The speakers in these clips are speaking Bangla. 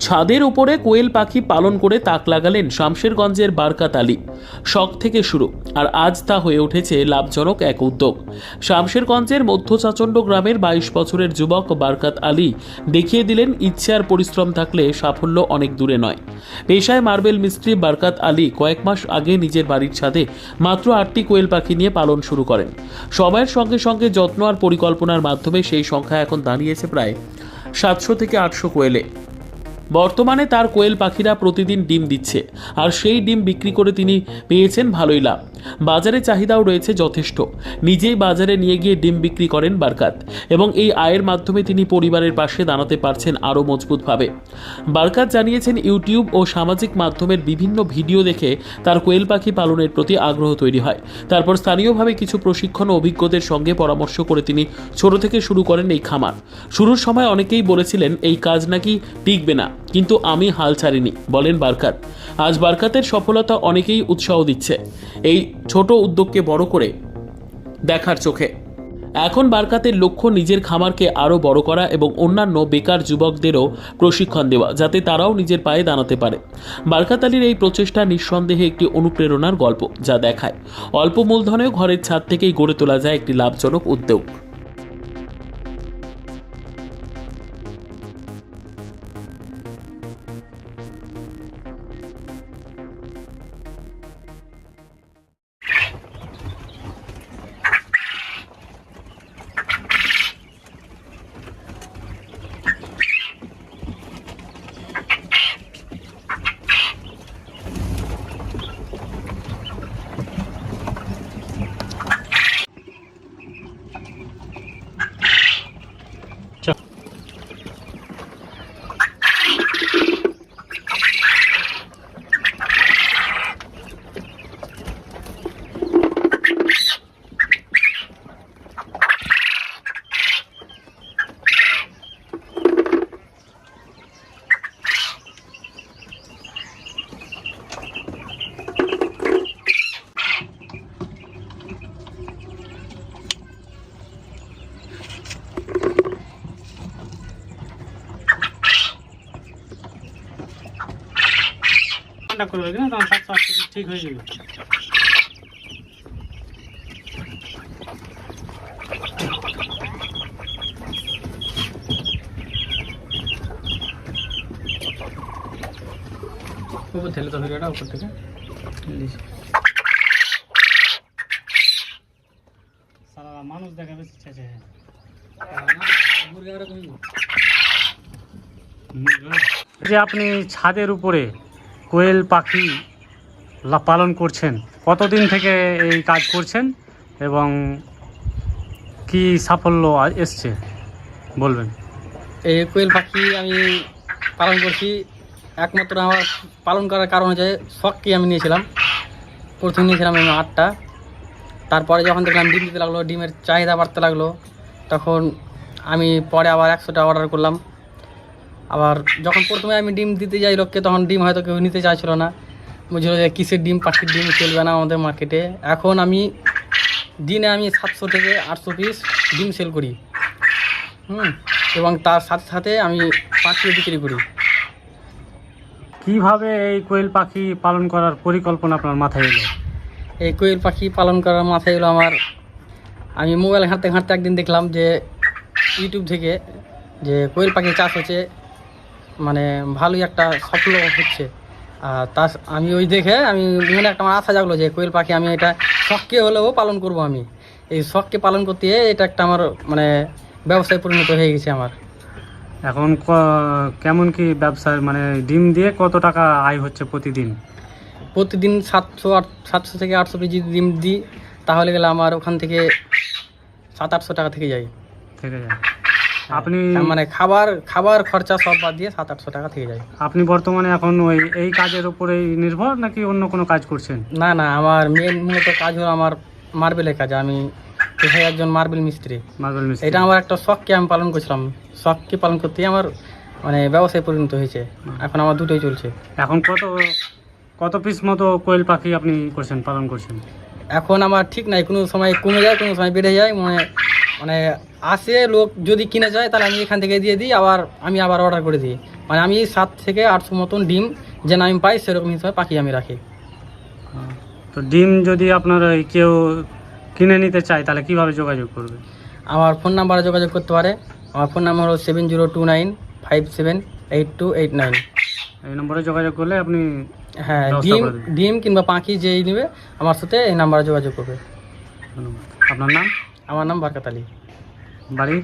ছাদের উপরে কোয়েল পাখি পালন করে তাক লাগালেন শামশেরগঞ্জের বারকাত আলী। শখ থেকে শুরু, আর আজ তা হয়ে উঠেছে লাভজনক এক উদ্যোগ। শামশেরগঞ্জের মধ্যচাচণ্ড গ্রামের বাইশ বছরের যুবক বারকাত আলী দেখিয়ে দিলেন, ইচ্ছে আর পরিশ্রম থাকলে সাফল্য অনেক দূরে নয়। পেশায় মার্বেল মিস্ত্রি বারকাত আলী কয়েক মাস আগে নিজের বাড়ির ছাদে মাত্র আটটি কোয়েল পাখি নিয়ে পালন শুরু করেন। সময়ের সঙ্গে সঙ্গে যত্ন আর পরিকল্পনার মাধ্যমে সেই সংখ্যা এখন দাঁড়িয়েছে প্রায় সাতশো থেকে আটশো কোয়েলে। বর্তমানে তার কোয়েল পাখিরা প্রতিদিন ডিম দিচ্ছে, আর সেই ডিম বিক্রি করে তিনি পেয়েছেন ভালোই লাভ। বাজারে চাহিদাও রয়েছে যথেষ্ট। নিজেই বাজারে নিয়ে গিয়ে ডিম বিক্রি করেন বারকাত এবং এই আয়ের মাধ্যমে তিনি পরিবারের পাশে দাঁড়াতে পারছেন আরও মজবুতভাবে। বারকাত জানিয়েছেন, ইউটিউব ও সামাজিক মাধ্যমের বিভিন্ন ভিডিও দেখে তার কোয়েল পাখি পালনের প্রতি আগ্রহ তৈরি হয়। তারপর স্থানীয়ভাবে কিছু প্রশিক্ষণ ও অভিজ্ঞদের সঙ্গে পরামর্শ করে তিনি ছোট থেকে শুরু করেন এই খামার। শুরুর সময় অনেকেই বলেছিলেন, এই কাজ নাকি টিকবে না, কিন্তু আমি হাল ছাড়িনি। বলেন বারকাত। আজ বারকাতের সফলতা অনেকেই উৎসাহ দিচ্ছে। এই ছোট উদ্যোগকে বড় করে দেখার চোখে। এখন বারকাতের লক্ষ্য নিজের খামারকে আরও বড় করা এবং অন্যান্য বেকার যুবকদেরও প্রশিক্ষণ দেওয়া, যাতে তারাও নিজের পায়ে দাঁড়াতে পারে। বারকাত আলীর এই প্রচেষ্টা নিঃসন্দেহে একটি অনুপ্রেরণার গল্প যা দেখায়। অল্প মূলধনেও ঘরের ছাদ থেকেই গড়ে তোলা যায় একটি লাভজনক উদ্যোগ। ঠান্ডা করে দেবে না তখন সাতশো আটশো ঠিক হয়ে যাবে। উপর ঠেলে তো হইটা উপর থেকে। সারা মানুষ দেখা বেশি ছেছে যে আপনি ছাদের উপরে কোয়েল পাখি পালন করছেন। কতদিন থেকে এই কাজ করছেন এবং কি সাফল্য এসছে বলবেন? এই কোয়েল পাখি আমি পালন করছি। একমাত্র আমার পালন করার কারণ হচ্ছে শখকে আমি নিয়েছিলাম। প্রথম নিয়েছিলাম আমি আটটা। তারপরে যখন দেখলাম ডিম দিতে লাগল, ডিমের চাহিদা বাড়তে লাগল, তখন আমি পরে আবার একশোটা অর্ডার করলাম। আবার যখন প্রথমে আমি ডিম দিতে যাই লোককে তখন ডিম হয়তো কেউ নিতে চাইছিল না। বুঝলো যে কিসের ডিম পাখির ডিম চলবে না আমাদের মার্কেটে। এখন আমি দিনে আমি সাতশো থেকে আটশো পিস ডিম সেল করি। হুম এবং তার সাথে সাথে আমি পাখিও বিক্রি করি। কীভাবে এই কোয়েল পাখি পালন করার পরিকল্পনা আপনার মাথায় এলো? এই কোয়েল পাখি পালন করার মাথায় এলো আমার। আমি মোবাইল ঘাঁটতে ঘাঁটতে একদিন দেখলাম যে ইউটিউব থেকে যে কোয়েল পাখি চাষ হচ্ছে মানে ভালোই একটা সফল হচ্ছে। আর তার আমি ওই দেখে আমি মনে একটা আমার আশা জাগলো যে কোয়েল পাখি আমি এটা শখকে হলেও পালন করব আমি। এই শখকে পালন করতে এটা একটা আমার মানে ব্যবসায় পরিণত হয়ে গেছে আমার। এখন কেমন কি ব্যবসার মানে ডিম দিয়ে কত টাকা আয় হচ্ছে প্রতিদিন? প্রতিদিন সাতশো আট সাতশো থেকে আটশো যদি ডিম দিই তাহলে গেলে আমার ওখান থেকে সাত আটশো টাকা থেকে যায়। থেকে যায়। আপনি মানে খাবার খাবার খরচা সব বাদ দিয়ে সাত আটশো টাকা থেকে যায়। আপনি বর্তমানে এখন ওই এই কাজের উপরেই নির্ভর নাকি অন্য কোনো কাজ করছেন? না না আমার মেন মূলত কাজ হলো আমার মার্বেলের কাজ। আমি পেশায় একজন মার্বেল মিস্ত্রি। মার্বেল মিস্ত্রি। এটা আমার একটা শখকে আমি পালন করছিলাম। শখকে পালন করতে আমার মানে ব্যবসায় পরিণত হয়েছে। এখন আমার দুটোই চলছে। এখন কত কত পিস মতো কোয়েল পাখি আপনি করছেন পালন করছেন? এখন আমার ঠিক নাই। কোনো সময় কমে যায় কোনো সময় বেড়ে যায়। মানে মানে আসে লোক যদি কিনে যায় তাহলে আমি এখান থেকে দিয়ে দিই আবার আমি আবার অর্ডার করে দিই। মানে আমি সাত থেকে আটশো মতন ডিম যে আমি পাই সেরকম হিসাবে পাখি আমি রাখি। তো ডিম যদি আপনার ওই কেউ কিনে নিতে চায় তাহলে কীভাবে যোগাযোগ করবে? আমার ফোন নাম্বারে যোগাযোগ করতে পারে। আমার ফোন নাম্বার হলো seven zero two nine five seven eight two eight nine এই নম্বরে যোগাযোগ করলে আপনি হ্যাঁ ডিম ডিম কিংবা পাখি যেই নেবে আমার সাথে এই নাম্বারে যোগাযোগ করবে। আপনার নাম? আমার নাম বারকাত আলী। বাড়ি?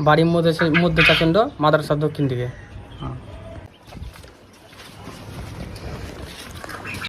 বাড়ির মধ্যে মধ্য চাচন্ড মাদ্রাসার দক্ষিণ দিকে।